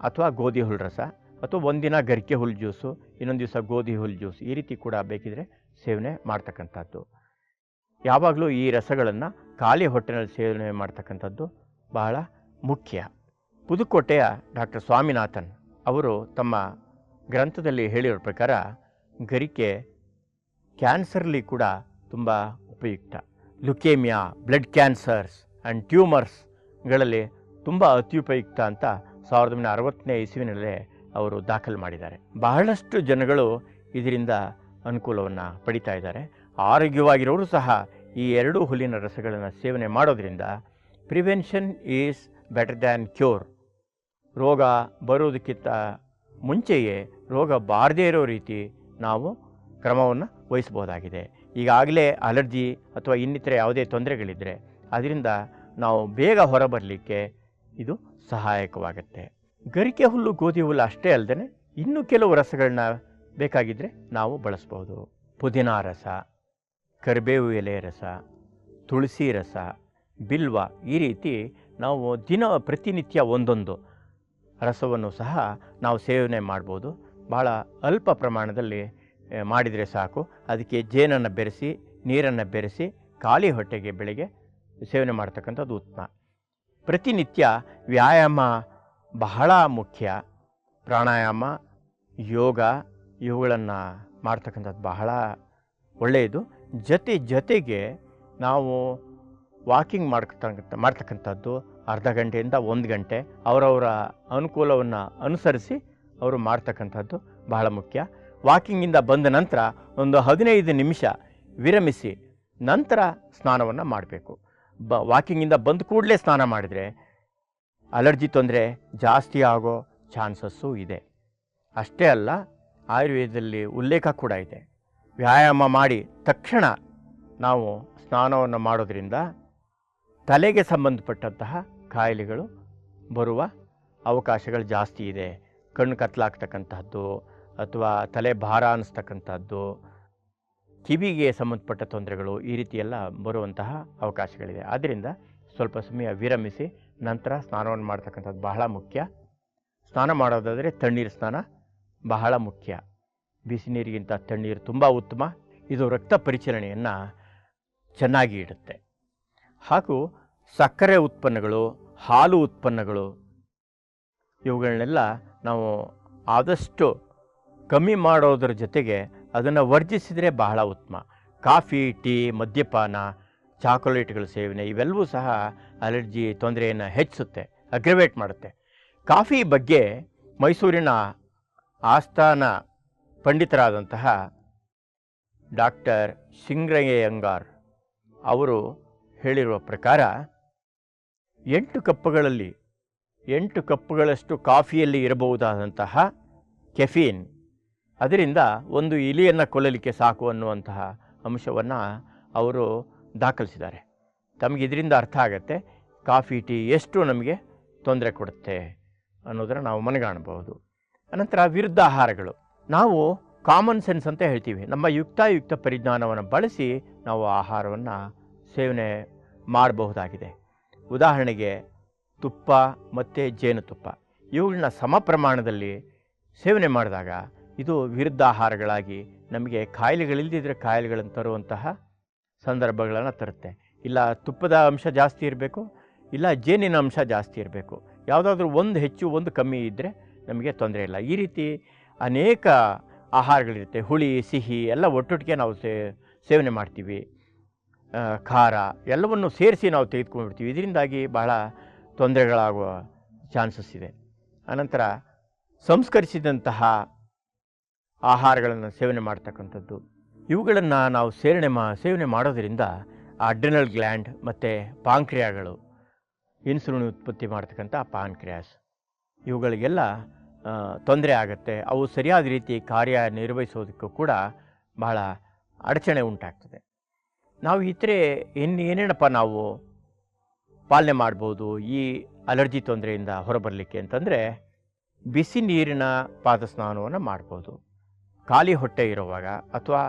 Speaker 1: ಅಥವಾ ಗೋಧಿ ಹುಲ್ಲು ರಸ ಅಥವಾ ಒಂದಿನ ಗರಿಕೆ ಹುಲ್ಲು ಜ್ಯೂಸು, ಇನ್ನೊಂದು ದಿವಸ ಗೋಧಿ ಹುಲ್ಲು ಜ್ಯೂಸ್ ಈ ರೀತಿ ಕೂಡ ಬೇಕಿದ್ರೆ ಸೇವನೆ ಮಾಡ್ತಕ್ಕಂಥದ್ದು. ಯಾವಾಗಲೂ ಈ ರಸಗಳನ್ನು ಖಾಲಿ ಹೊಟ್ಟೆನಲ್ಲಿ ಸೇವನೆ ಮಾಡ್ತಕ್ಕಂಥದ್ದು ಬಹಳ ಮುಖ್ಯ. ಪುದುಕೋಟೆಯ ಡಾಕ್ಟರ್ ಸ್ವಾಮಿನಾಥನ್ ಅವರು ತಮ್ಮ ಗ್ರಂಥದಲ್ಲಿ ಹೇಳಿರೋ ಪ್ರಕಾರ ಗರಿಕೆ ಕ್ಯಾನ್ಸರ್ಲಿ ಕೂಡ ತುಂಬ ಉಪಯುಕ್ತ. ಲುಕೇಮಿಯಾ, ಬ್ಲಡ್ ಕ್ಯಾನ್ಸರ್ಸ್ ಆ್ಯಂಡ್ ಟ್ಯೂಮರ್ಸ್ಗಳಲ್ಲಿ ತುಂಬ ಅತ್ಯುಪಯುಕ್ತ ಅಂತ ಸಾವಿರದ ಒಂಬೈನೂರ ಅರವತ್ತನೇ ಇಸುವಿನಲ್ಲೇ ಅವರು ದಾಖಲು ಮಾಡಿದ್ದಾರೆ. ಬಹಳಷ್ಟು ಜನಗಳು ಇದರಿಂದ ಅನುಕೂಲವನ್ನು ಪಡಿತಾ ಇದ್ದಾರೆ. ಆರೋಗ್ಯವಾಗಿರೋರು ಸಹ ಈ ಎರಡೂ ಹುಲ್ಲಿನ ರಸಗಳನ್ನು ಸೇವನೆ ಮಾಡೋದ್ರಿಂದ prevention is better than cure. ರೋಗ ಬರೋದಕ್ಕಿಂತ ಮುಂಚೆಯೇ ರೋಗ ಬಾರದೇ ಇರೋ ರೀತಿ ನಾವು ಕ್ರಮವನ್ನು ವಹಿಸ್ಬೋದಾಗಿದೆ ಈಗಾಗಲೇ ಅಲರ್ಜಿ ಅಥವಾ ಇನ್ನಿತರ ಯಾವುದೇ ತೊಂದರೆಗಳಿದ್ದರೆ ಅದರಿಂದ ನಾವು ಬೇಗ ಹೊರಬರಲಿಕ್ಕೆ ಇದು ಸಹಾಯಕವಾಗುತ್ತೆ. ಗರಿಕೆ ಹುಲ್ಲು, ಗೋಧಿ ಹುಲ್ಲು ಅಷ್ಟೇ ಅಲ್ಲದೆ ಇನ್ನೂ ಕೆಲವು ರಸಗಳನ್ನ ಬೇಕಾಗಿದ್ದರೆ ನಾವು ಬಳಸ್ಬೋದು. ಪುದೀನ ರಸ, ಕರಿಬೇವು ಎಲೆ ರಸ, ತುಳಸಿ ರಸ, ಬಿಲ್ವ ಈ ರೀತಿ ನಾವು ದಿನ ಪ್ರತಿನಿತ್ಯ ಒಂದೊಂದು ರಸವನ್ನು ಸಹ ನಾವು ಸೇವನೆ ಮಾಡ್ಬೋದು. ಭಾಳ ಅಲ್ಪ ಪ್ರಮಾಣದಲ್ಲಿ ಮಾಡಿದರೆ ಸಾಕು. ಅದಕ್ಕೆ ಜೇನನ್ನು ಬೆರೆಸಿ, ನೀರನ್ನು ಬೆರೆಸಿ, ಖಾಲಿ ಹೊಟ್ಟೆಗೆ ಬೆಳಗ್ಗೆ ಸೇವನೆ ಮಾಡ್ತಕ್ಕಂಥದ್ದು ಉತ್ತಮ. ಪ್ರತಿನಿತ್ಯ ವ್ಯಾಯಾಮ ಬಹಳ ಮುಖ್ಯ. ಪ್ರಾಣಾಯಾಮ, ಯೋಗ, ಇವುಗಳನ್ನು ಮಾಡ್ತಕ್ಕಂಥದ್ದು ಬಹಳ ಒಳ್ಳೆಯದು. ಜೊತೆ ಜೊತೆಗೆ ನಾವು ವಾಕಿಂಗ್ ಮಾಡ್ತಕ್ಕಂಥ ಮಾಡ್ತಕ್ಕಂಥದ್ದು ಅರ್ಧ ಗಂಟೆಯಿಂದ ಒಂದು ಗಂಟೆ ಅವರವರ ಅನುಕೂಲವನ್ನು ಅನುಸರಿಸಿ ಅವರು ಮಾಡ್ತಕ್ಕಂಥದ್ದು ಬಹಳ ಮುಖ್ಯ. ವಾಕಿಂಗಿಂದ ಬಂದ ನಂತರ ಒಂದು ಹದಿನೈದು ನಿಮಿಷ ವಿರಮಿಸಿ ನಂತರ ಸ್ನಾನವನ್ನು ಮಾಡಬೇಕು. ಬ ವಾಕಿಂಗಿಂದ ಬಂದ ಕೂಡಲೇ ಸ್ನಾನ ಮಾಡಿದರೆ ಅಲರ್ಜಿ ತೊಂದರೆ ಜಾಸ್ತಿ ಆಗೋ ಚಾನ್ಸಸ್ಸು ಇದೆ. ಅಷ್ಟೇ ಅಲ್ಲ ಆಯುರ್ವೇದದಲ್ಲಿ ಉಲ್ಲೇಖ ಕೂಡ ಇದೆ. ವ್ಯಾಯಾಮ ಮಾಡಿ ತಕ್ಷಣ ನಾವು ಸ್ನಾನವನ್ನು ಮಾಡೋದರಿಂದ ತಲೆಗೆ ಸಂಬಂಧಪಟ್ಟಂತಹ ಕಾಯಿಲೆಗಳು ಬರುವ ಅವಕಾಶಗಳು ಜಾಸ್ತಿ ಇದೆ. ಕಣ್ಣು ಕತ್ಲಾಗ್ತಕ್ಕಂತಹದ್ದು ಅಥವಾ ತಲೆ ಭಾರ ಅನ್ನಿಸ್ತಕ್ಕಂಥದ್ದು ಕಿವಿಗೆ ಸಂಬಂಧಪಟ್ಟ ತೊಂದರೆಗಳು ಈ ರೀತಿಯೆಲ್ಲ ಬರುವಂತಹ ಅವಕಾಶಗಳಿದೆ. ಆದ್ದರಿಂದ ಸ್ವಲ್ಪ ಸಮಯ ವಿರಮಿಸಿ ನಂತರ ಸ್ನಾನವನ್ನು ಮಾಡ್ತಕ್ಕಂಥದ್ದು ಬಹಳ ಮುಖ್ಯ. ಸ್ನಾನ ಮಾಡೋದಾದರೆ ತಣ್ಣೀರು ಸ್ನಾನ ಬಹಳ ಮುಖ್ಯ. ಬಿಸಿ ನೀರಿಗಿಂತ ತಣ್ಣೀರು ತುಂಬ ಉತ್ತಮ. ಇದು ರಕ್ತ ಪರಿಚಲನೆಯನ್ನು ಚೆನ್ನಾಗಿ ಇಡುತ್ತೆ. ಹಾಗೂ ಸಕ್ಕರೆ ಉತ್ಪನ್ನಗಳು, ಹಾಲು ಉತ್ಪನ್ನಗಳು, ಇವುಗಳನ್ನೆಲ್ಲ ನಾವು ಆದಷ್ಟು ಕಮ್ಮಿ ಮಾಡೋದ್ರ ಜೊತೆಗೆ ಅದನ್ನು ವರ್ಜಿಸಿದರೆ ಬಹಳ ಉತ್ತಮ. ಕಾಫಿ, ಟೀ, ಮದ್ಯಪಾನ, ಚಾಕೊಲೇಟ್ಗಳ ಸೇವನೆ ಇವೆಲ್ಲವೂ ಸಹ ಅಲರ್ಜಿ ತೊಂದರೆಯನ್ನು ಹೆಚ್ಚಿಸುತ್ತೆ, ಅಗ್ರವೇಟ್ ಮಾಡುತ್ತೆ. ಕಾಫಿ ಬಗ್ಗೆ ಮೈಸೂರಿನ ಆಸ್ಥಾನ ಪಂಡಿತರಾದಂತಹ ಡಾಕ್ಟರ್ ಸಿಂಗ್ರಯ್ಯಂಗಾರ್ ಅವರು ಹೇಳಿರುವ ಪ್ರಕಾರ ಎಂಟು ಕಪ್ಪುಗಳಲ್ಲಿ, ಎಂಟು ಕಪ್ಪುಗಳಷ್ಟು ಕಾಫಿಯಲ್ಲಿ ಇರಬಹುದಾದಂತಹ ಕೆಫೀನ್. ಅದರಿಂದ ಒಂದು ಇಲಿಯನ್ನು ಕೊಲ್ಲಲಿಕ್ಕೆ ಸಾಕು ಅನ್ನುವಂತಹ ಅಂಶವನ್ನು ಅವರು ದಾಖಲಿಸಿದ್ದಾರೆ. ತಮಗೆ ಇದರಿಂದ ಅರ್ಥ ಆಗುತ್ತೆ, ಕಾಫಿ, ಟೀ ಎಷ್ಟು ನಮಗೆ ತೊಂದರೆ ಕೊಡುತ್ತೆ ಅನ್ನೋದನ್ನು ನಾವು ಮನಗಾಣಬಹುದು. ಅನಂತರ ವಿರುದ್ಧ ಆಹಾರಗಳು. ನಾವು ಕಾಮನ್ ಸೆನ್ಸ್ ಅಂತ ಹೇಳ್ತೀವಿ. ನಮ್ಮ ಯುಕ್ತಾಯುಕ್ತ ಪರಿಜ್ಞಾನವನ್ನು ಬಳಸಿ ನಾವು ಆಹಾರವನ್ನು ಸೇವನೆ ಮಾಡಬಹುದಾಗಿದೆ. ಉದಾಹರಣೆಗೆ ತುಪ್ಪ ಮತ್ತು ಜೇನುತುಪ್ಪ ಇವುಗಳನ್ನ ಸಮ ಪ್ರಮಾಣದಲ್ಲಿ ಸೇವನೆ ಮಾಡಿದಾಗ ಇದು ವಿರುದ್ಧ ಆಹಾರಗಳಾಗಿ ನಮಗೆ ಕಾಯಿಲೆಗಳಿಲ್ಲದಿದ್ದರೆ ಕಾಯಿಲೆಗಳನ್ನು ತರುವಂತಹ ಸಂದರ್ಭಗಳನ್ನು ತರುತ್ತೆ. ಇಲ್ಲ ತುಪ್ಪದ ಅಂಶ ಜಾಸ್ತಿ ಇರಬೇಕು, ಇಲ್ಲ ಜೇನಿನ ಅಂಶ ಜಾಸ್ತಿ ಇರಬೇಕು. ಯಾವುದಾದ್ರೂ ಒಂದು ಹೆಚ್ಚು ಒಂದು ಕಮ್ಮಿ ಇದ್ದರೆ ನಮಗೆ ತೊಂದರೆ ಇಲ್ಲ. ಈ ರೀತಿ ಅನೇಕ ಆಹಾರಗಳಿರುತ್ತೆ. ಹುಳಿ, ಸಿಹಿ ಎಲ್ಲ ಒಟ್ಟೊಟ್ಟಿಗೆ ನಾವು ಸೇವನೆ ಮಾಡ್ತೀವಿ. ಖಾರ ಎಲ್ಲವನ್ನು ಸೇರಿಸಿ ನಾವು ತೆಗೆದುಕೊಂಡ್ಬಿಡ್ತೀವಿ. ಇದರಿಂದಾಗಿ ಬಹಳ ತೊಂದರೆಗಳಾಗುವ ಚಾನ್ಸಸ್ ಇದೆ. ಅನಂತರ ಸಂಸ್ಕರಿಸಿದಂತಹ ಆಹಾರಗಳನ್ನು ಸೇವನೆ ಮಾಡ್ತಕ್ಕಂಥದ್ದು. ಇವುಗಳನ್ನು ನಾವು ಸೇವನೆ ಮಾ, ಸೇವನೆ ಮಾಡೋದರಿಂದ ಅಡ್ರಿನಲ್ ಗ್ಲ್ಯಾಂಡ್ ಮತ್ತು ಪಾಂಕ್ರಿಯಾಗಳು, ಇನ್ಸುಲಿನ್ ಉತ್ಪತ್ತಿ ಮಾಡ್ತಕ್ಕಂಥ ಪಾನ್ಕ್ರಿಯಾಸ್ ಇವುಗಳಿಗೆಲ್ಲ ತೊಂದರೆ ಆಗುತ್ತೆ. ಅವು ಸರಿಯಾದ ರೀತಿ ಕಾರ್ಯ ನಿರ್ವಹಿಸೋದಕ್ಕೂ ಕೂಡ ಬಹಳ ಅಡಚಣೆ ಉಂಟಾಗ್ತದೆ. ನಾವು ಇತರೆ ಇನ್ನು ಏನೇನಪ್ಪ ನಾವು ಪಾಲನೆ ಮಾಡ್ಬೋದು ಈ ಅಲರ್ಜಿ ತೊಂದರೆಯಿಂದ ಹೊರಬರಲಿಕ್ಕೆ ಅಂತಂದರೆ ಬಿಸಿ ನೀರಿನ ಪಾದ ಸ್ನಾನವನ್ನು ಮಾಡ್ಬೋದು. ಖಾಲಿ ಹೊಟ್ಟೆ ಇರುವಾಗ ಅಥವಾ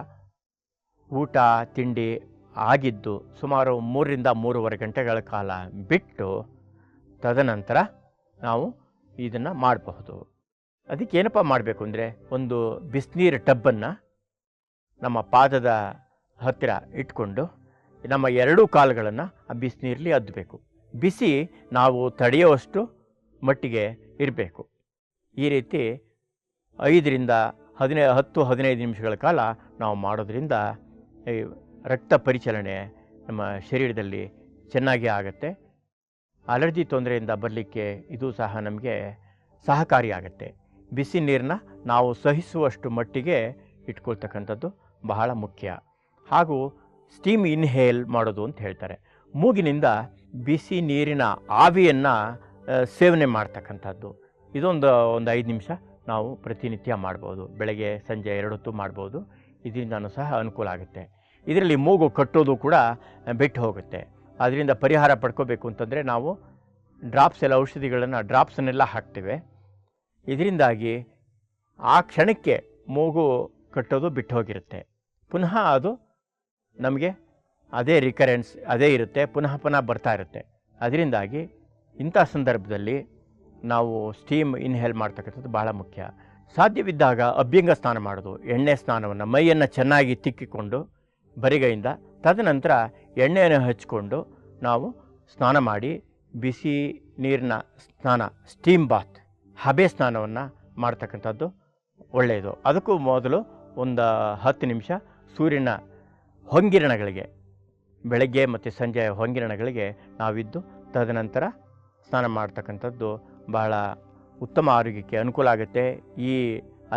Speaker 1: ಊಟ, ತಿಂಡಿ ಆಗಿದ್ದು ಸುಮಾರು ಮೂರರಿಂದ ಮೂರುವರೆ ಗಂಟೆಗಳ ಕಾಲ ಬಿಟ್ಟು ತದನಂತರ ನಾವು ಇದನ್ನು ಮಾಡಬಹುದು. ಅದಕ್ಕೆ ಏನಪ್ಪ ಮಾಡಬೇಕು ಅಂದರೆ ಒಂದು ಬಿಸಿನೀರು ಟಬ್ಬನ್ನು ನಮ್ಮ ಪಾದದ ಹತ್ತಿರ ಇಟ್ಕೊಂಡು ನಮ್ಮ ಎರಡೂ ಕಾಲುಗಳನ್ನು ಆ ಬಿಸಿನೀರಲ್ಲಿ ಅದ್ದಬೇಕು ಬಿಸಿ ನಾವು ತಡೆಯುವಷ್ಟು ಮಟ್ಟಿಗೆ ಇರಬೇಕು. ಈ ರೀತಿ ಐದರಿಂದ ಹದಿನೈ, ಹತ್ತು, ಹದಿನೈದು ನಿಮಿಷಗಳ ಕಾಲ ನಾವು ಮಾಡೋದ್ರಿಂದ ಈ ರಕ್ತ ಪರಿಚಲನೆ ನಮ್ಮ ಶರೀರದಲ್ಲಿ ಚೆನ್ನಾಗಿ ಆಗುತ್ತೆ. ಅಲರ್ಜಿ ತೊಂದರೆಯಿಂದ ಬರಲಿಕ್ಕೆ ಇದು ಸಹ ನಮಗೆ ಸಹಕಾರಿಯಾಗತ್ತೆ ಬಿಸಿ ನೀರನ್ನ ನಾವು ಸಹಿಸುವಷ್ಟು ಮಟ್ಟಿಗೆ ಇಟ್ಕೊಳ್ತಕ್ಕಂಥದ್ದು ಬಹಳ ಮುಖ್ಯ. ಹಾಗೂ ಸ್ಟೀಮ್ ಇನ್ಹೇಲ್ ಮಾಡೋದು ಅಂತ ಹೇಳ್ತಾರೆ. ಮೂಗಿನಿಂದ ಬಿಸಿ ನೀರಿನ ಆವಿಯನ್ನು ಸೇವನೆ ಮಾಡ್ತಕ್ಕಂಥದ್ದು. ಇದೊಂದು, ಒಂದು ಐದು ನಿಮಿಷ ನಾವು ಪ್ರತಿನಿತ್ಯ ಮಾಡ್ಬೋದು. ಬೆಳಗ್ಗೆ, ಸಂಜೆ ಎರಡು ಹೊತ್ತು ಮಾಡ್ಬೋದು. ಇದರಿಂದನೂ ಸಹ ಅನುಕೂಲ ಆಗುತ್ತೆ. ಇದರಲ್ಲಿ ಮೂಗು ಕಟ್ಟೋದು ಕೂಡ ಬಿಟ್ಟು ಹೋಗುತ್ತೆ. ಅದರಿಂದ ಪರಿಹಾರ ಪಡ್ಕೋಬೇಕು ಅಂತಂದರೆ ನಾವು ಡ್ರಾಪ್ಸ್ ಎಲ್ಲ, ಔಷಧಿಗಳನ್ನು ಡ್ರಾಪ್ಸನ್ನೆಲ್ಲ ಹಾಕ್ತೇವೆ. ಇದರಿಂದಾಗಿ ಆ ಕ್ಷಣಕ್ಕೆ ಮೂಗು ಕಟ್ಟೋದು ಬಿಟ್ಟು ಹೋಗಿರುತ್ತೆ. ಪುನಃ ಅದು ನಮಗೆ ಅದೇ ರಿಕರೆನ್ಸ್ ಅದೇ ಇರುತ್ತೆ, ಪುನಃ ಪುನಃ ಬರ್ತಾ ಇರುತ್ತೆ. ಅದರಿಂದಾಗಿ ಇಂಥ ಸಂದರ್ಭದಲ್ಲಿ ನಾವು ಸ್ಟೀಮ್ ಇನ್ಹೇಲ್ ಮಾಡ್ತಕ್ಕಂಥದ್ದು ಬಹಳ ಮುಖ್ಯ. ಸಾಧ್ಯವಿದ್ದಾಗ ಅಭ್ಯಂಗ ಸ್ನಾನ ಮಾಡೋದು, ಎಣ್ಣೆ ಸ್ನಾನವನ್ನು, ಮೈಯನ್ನು ಚೆನ್ನಾಗಿ ತಿಕ್ಕಿಕೊಂಡು ಬರಿಗೈಯಿಂದ ತದನಂತರ ಎಣ್ಣೆಯನ್ನು ಹಚ್ಕೊಂಡು ನಾವು ಸ್ನಾನ ಮಾಡಿ ಬಿಸಿ ನೀರಿನ ಸ್ನಾನ ಸ್ಟೀಮ್ ಬಾತ್ ಹಬೆ ಸ್ನಾನವನ್ನು ಮಾಡ್ತಕ್ಕಂಥದ್ದು ಒಳ್ಳೆಯದು. ಅದಕ್ಕೂ ಮೊದಲು ಒಂದು ಹತ್ತು ನಿಮಿಷ ಸೂರ್ಯನ ಹೊಂಗಿರಣಗಳಿಗೆ, ಬೆಳಗ್ಗೆ ಮತ್ತು ಸಂಜೆ ಹೊಂಗಿರಣಗಳಿಗೆ ನಾವಿದ್ದು ತದನಂತರ ಸ್ನಾನ ಮಾಡ್ತಕ್ಕಂಥದ್ದು ಬಹಳ ಉತ್ತಮ ಆರೋಗ್ಯಕ್ಕೆ ಅನುಕೂಲ ಆಗುತ್ತೆ. ಈ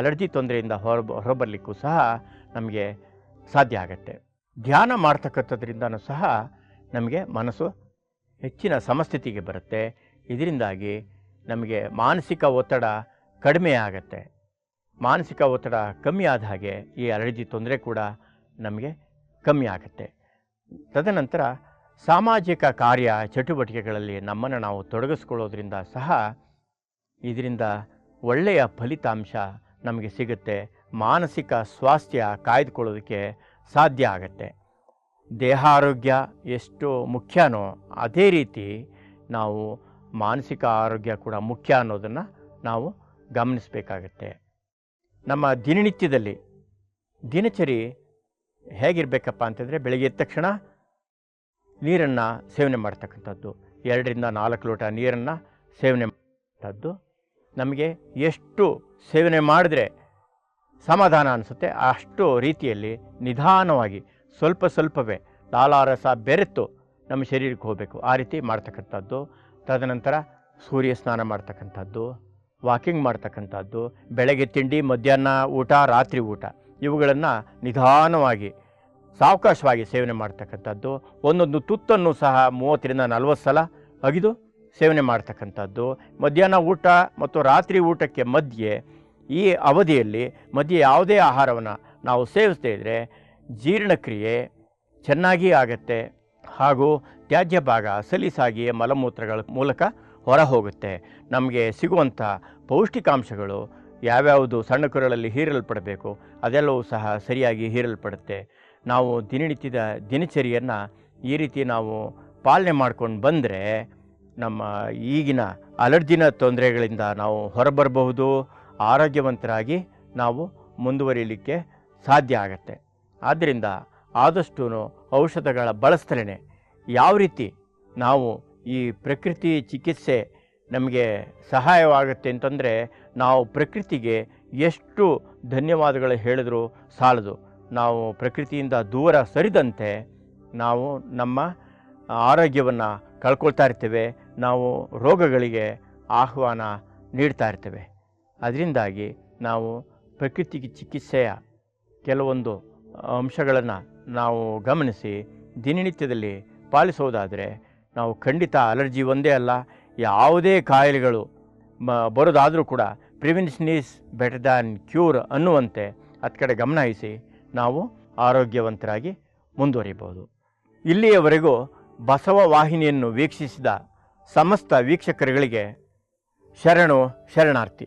Speaker 1: ಅಲರ್ಜಿ ತೊಂದರೆಯಿಂದ ಹೊರ ಹೊರಬರಲಿಕ್ಕೂ ಸಹ ನಮಗೆ ಸಾಧ್ಯ ಆಗುತ್ತೆ. ಧ್ಯಾನ ಮಾಡ್ತಕ್ಕಂಥದ್ರಿಂದನೂ ಸಹ ನಮಗೆ ಮನಸ್ಸು ಹೆಚ್ಚಿನ ಸಮಸ್ಥಿತಿಗೆ ಬರುತ್ತೆ. ಇದರಿಂದಾಗಿ ನಮಗೆ ಮಾನಸಿಕ ಒತ್ತಡ ಕಡಿಮೆ ಆಗುತ್ತೆ. ಮಾನಸಿಕ ಒತ್ತಡ ಕಮ್ಮಿ ಆದ ಹಾಗೆ ಈ ಅಲರ್ಜಿ ತೊಂದರೆ ಕೂಡ ನಮಗೆ ಕಮ್ಮಿ ಆಗುತ್ತೆ. ತದನಂತರ ಸಾಮಾಜಿಕ ಕಾರ್ಯ ಚಟುವಟಿಕೆಗಳಲ್ಲಿ ನಮ್ಮನ್ನು ನಾವು ತೊಡಗಿಸ್ಕೊಳ್ಳೋದ್ರಿಂದ ಸಹ ಇದರಿಂದ ಒಳ್ಳೆಯ ಫಲಿತಾಂಶ ನಮಗೆ ಸಿಗುತ್ತೆ. ಮಾನಸಿಕ ಸ್ವಾಸ್ಥ್ಯ ಕಾಯ್ದುಕೊಳ್ಳೋದಕ್ಕೆ ಸಾಧ್ಯ ಆಗುತ್ತೆ. ದೇಹಾರೋಗ್ಯ ಎಷ್ಟು ಮುಖ್ಯನೋ ಅದೇ ರೀತಿ ನಾವು ಮಾನಸಿಕ ಆರೋಗ್ಯ ಕೂಡ ಮುಖ್ಯ ಅನ್ನೋದನ್ನು ನಾವು ಗಮನಿಸಬೇಕಾಗತ್ತೆ. ನಮ್ಮ ದಿನನಿತ್ಯದಲ್ಲಿ ದಿನಚರಿ ಹೇಗಿರಬೇಕಪ್ಪ ಅಂತಂದರೆ ಬೆಳಗ್ಗೆ ಎದ್ದ ತಕ್ಷಣ ನೀರನ್ನು ಸೇವನೆ ಮಾಡ್ತಕ್ಕಂಥದ್ದು. ಎರಡರಿಂದ ನಾಲ್ಕು ಲೋಟ ನೀರನ್ನು ಸೇವನೆ ಮಾಡ್ತಕ್ಕಂಥದ್ದು. ನಮಗೆ ಎಷ್ಟು ಸೇವನೆ ಮಾಡಿದ್ರೆ ಸಮಾಧಾನ ಅನಿಸುತ್ತೆ, ಅಷ್ಟು ರೀತಿಯಲ್ಲಿ ನಿಧಾನವಾಗಿ ಸ್ವಲ್ಪ ಸ್ವಲ್ಪವೇ ಲಾಲಾರಸ ಬೆರೆತು ನಮ್ಮ ಶರೀರಕ್ಕೆ ಹೋಗಬೇಕು. ಆ ರೀತಿ ಮಾಡ್ತಕ್ಕಂಥದ್ದು. ತದನಂತರ ಸೂರ್ಯ ಸ್ನಾನ ಮಾಡ್ತಕ್ಕಂಥದ್ದು, ವಾಕಿಂಗ್ ಮಾಡ್ತಕ್ಕಂಥದ್ದು, ಬೆಳಗ್ಗೆ ತಿಂಡಿ, ಮಧ್ಯಾಹ್ನ ಊಟ, ರಾತ್ರಿ ಊಟ. ಇವುಗಳನ್ನು ನಿಧಾನವಾಗಿ, ಸಾವಕಾಶವಾಗಿ ಸೇವನೆ ಮಾಡ್ತಕ್ಕಂಥದ್ದು, ಒಂದೊಂದು ತುತ್ತನ್ನು ಸಹ ಮೂವತ್ತರಿಂದ ನಲವತ್ತು ಸಲ ಅಗಿದು ಸೇವನೆ ಮಾಡ್ತಕ್ಕಂಥದ್ದು. ಮಧ್ಯಾಹ್ನ ಊಟ ಮತ್ತು ರಾತ್ರಿ ಊಟಕ್ಕೆ ಮಧ್ಯೆ, ಈ ಅವಧಿಯಲ್ಲಿ ಮಧ್ಯೆ ಯಾವುದೇ ಆಹಾರವನ್ನು ನಾವು ಸೇವಿಸ್ತಾ ಇದ್ದರೆ ಜೀರ್ಣಕ್ರಿಯೆ ಚೆನ್ನಾಗಿ ಆಗತ್ತೆ. ಹಾಗೂ ತ್ಯಾಜ್ಯ ಭಾಗ ಸಲೀಸಾಗಿ ಮಲಮೂತ್ರಗಳ ಮೂಲಕ ಹೊರ ಹೋಗುತ್ತೆ ನಮಗೆ ಸಿಗುವಂಥ ಪೌಷ್ಟಿಕಾಂಶಗಳು ಯಾವ್ಯಾವುದು ಸಣ್ಣ ಕರುಳಲ್ಲಿ ಹೀರಲ್ಪಡಬೇಕು ಅದೆಲ್ಲವೂ ಸಹ ಸರಿಯಾಗಿ ಹೀರಲ್ಪಡುತ್ತೆ. ನಾವು ದಿನನಿತ್ಯದ ದಿನಚರಿಯನ್ನು ಈ ರೀತಿ ನಾವು ಪಾಲನೆ ಮಾಡ್ಕೊಂಡು ಬಂದರೆ ನಮ್ಮ ಈಗಿನ ಅಲರ್ಜಿನ ತೊಂದರೆಗಳಿಂದ ನಾವು ಹೊರಬರಬಹುದು, ಆರೋಗ್ಯವಂತರಾಗಿ ನಾವು ಮುಂದುವರಿಯಲಿಕ್ಕೆ ಸಾಧ್ಯ ಆಗತ್ತೆ. ಆದ್ದರಿಂದ ಆದಷ್ಟು ಔಷಧಗಳ ಬಳಸ್ತಲೇ ಯಾವ ರೀತಿ ನಾವು ಈ ಪ್ರಕೃತಿ ಚಿಕಿತ್ಸೆ ನಮಗೆ ಸಹಾಯವಾಗುತ್ತೆ ಅಂತಂದರೆ ನಾವು ಪ್ರಕೃತಿಗೆ ಎಷ್ಟು ಧನ್ಯವಾದಗಳು ಹೇಳಿದ್ರು ಸಾಲದು. ನಾವು ಪ್ರಕೃತಿಯಿಂದ ದೂರ ಸರಿದಂತೆ ನಾವು ನಮ್ಮ ಆರೋಗ್ಯವನ್ನು ಕಳ್ಕೊಳ್ತಾ ಇರ್ತೇವೆ. ನಾವು ರೋಗಗಳಿಗೆ ಆಹ್ವಾನ ನೀಡ್ತಾ ಇರ್ತೇವೆ. ಅದರಿಂದಾಗಿ ನಾವು ಪ್ರಕೃತಿಗೆ ಚಿಕಿತ್ಸೆಯ ಕೆಲವೊಂದು ಅಂಶಗಳನ್ನು ನಾವು ಗಮನಿಸಿ ದಿನನಿತ್ಯದಲ್ಲಿ ಪಾಲಿಸೋದಾದರೆ ನಾವು ಖಂಡಿತ ಅಲರ್ಜಿ ಒಂದೇ ಅಲ್ಲ ಯಾವುದೇ ಕಾಯಿಲೆಗಳು ಬರೋದಾದರೂ ಕೂಡ prevention is better than cure ಅನ್ನುವಂತೆ ಹತ್ತು ಕಡೆ ಗಮನ ಹರಿಸಿ ನಾವು ಆರೋಗ್ಯವಂತರಾಗಿ ಮುಂದುವರಿಬೋದು ಇಲ್ಲಿಯವರೆಗೂ ಬಸವ ವಾಹಿನಿಯನ್ನು ವೀಕ್ಷಿಸಿದ ಸಮಸ್ತ ವೀಕ್ಷಕರುಗಳಿಗೆ ಶರಣು ಶರಣಾರ್ಥಿ.